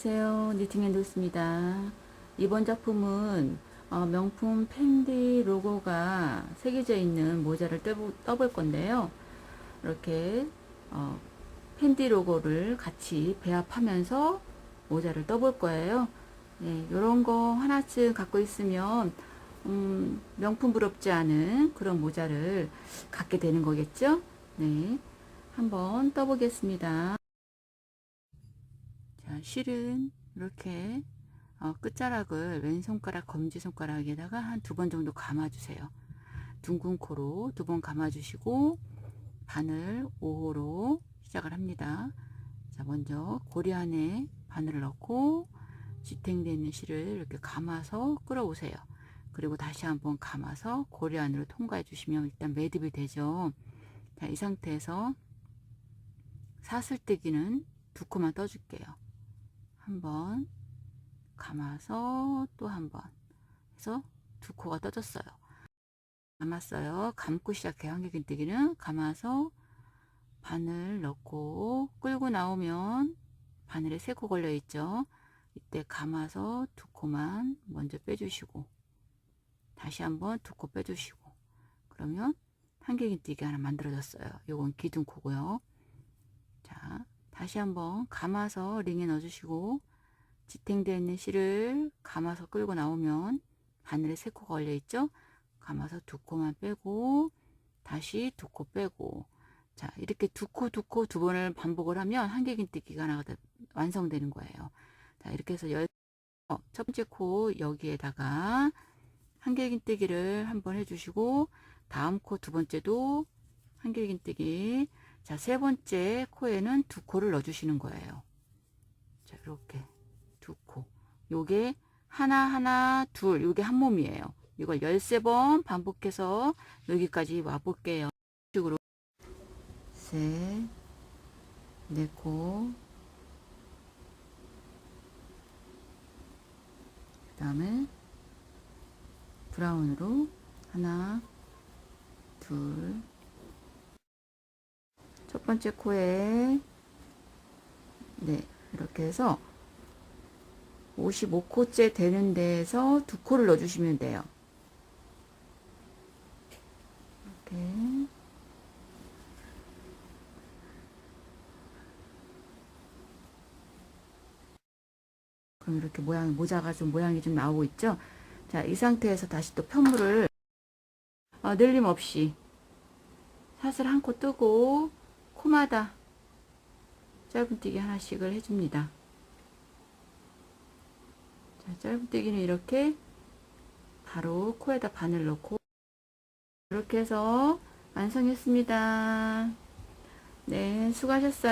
안녕하세요. 니팅앤도스입니다. 이번 작품은 어, 명품 펜디 로고가 새겨져 있는 모자를 떠볼 건데요. 이렇게 어, 펜디 로고를 같이 배합하면서 모자를 떠볼 거예요. 네, 이런 거 하나쯤 갖고 있으면 음, 명품 부럽지 않은 그런 모자를 갖게 되는 거겠죠? 네, 한번 떠보겠습니다. 자, 실은 이렇게 어, 끝자락을 왼손가락, 검지손가락에다가 한 두 번 정도 감아주세요. 둥근 코로 두 번 감아주시고 바늘 5호로 시작을 합니다. 자, 먼저 고리 안에 바늘을 넣고 지탱되어 있는 실을 이렇게 감아서 끌어오세요. 그리고 다시 한번 감아서 고리 안으로 통과해 주시면 일단 매듭이 되죠. 자, 이 상태에서 사슬뜨기는 두 코만 떠줄게요. 한번 감아서 또 한번 해서 두 코가 떠졌어요. 감았어요. 감고 시작해요. 한길긴뜨기는 감아서 바늘 넣고 끌고 나오면 바늘에 세 코 걸려 있죠. 이때 감아서 두 코만 먼저 빼주시고 다시 한번 두 코 빼주시고 그러면 한길긴뜨기 하나 만들어졌어요. 요건 기둥코고요. 자, 다시 한번 감아서 링에 넣어주시고 지탱되어 있는 실을 감아서 끌고 나오면 바늘에 세 코가 걸려 있죠. 감아서 두 코만 빼고 다시 두 코 빼고 자 이렇게 두 코 두 코 두 번을 반복을 하면 한길긴뜨기가 하나가 다 완성되는 거예요. 자 이렇게 해서 열, 어, 첫 번째 코 여기에다가 한길긴뜨기를 한번 해주시고 다음 코 두 번째도 한길긴뜨기 자, 세 번째 코에는 두 코를 넣어주시는 거예요. 자, 이렇게 두 코. 요게 하나, 하나, 둘. 요게 한 몸이에요. 이걸 13번 반복해서 여기까지 와볼게요. 식으로. 셋, 네 코. 그 다음에 브라운으로 하나, 둘, 첫 번째 코에 네 이렇게 해서 55코째 되는 데에서 두 코를 넣어주시면 돼요. 이렇게 그럼 이렇게 모양 모자가 좀 모양이 좀 나오고 있죠. 자 이 상태에서 다시 또 편물을 어, 늘림 없이 사슬 한코 뜨고 코마다 짧은뜨기 하나씩을 해줍니다. 자, 짧은뜨기는 이렇게 바로 코에다 바늘 넣고 이렇게 해서 완성했습니다. 네, 수고하셨어요.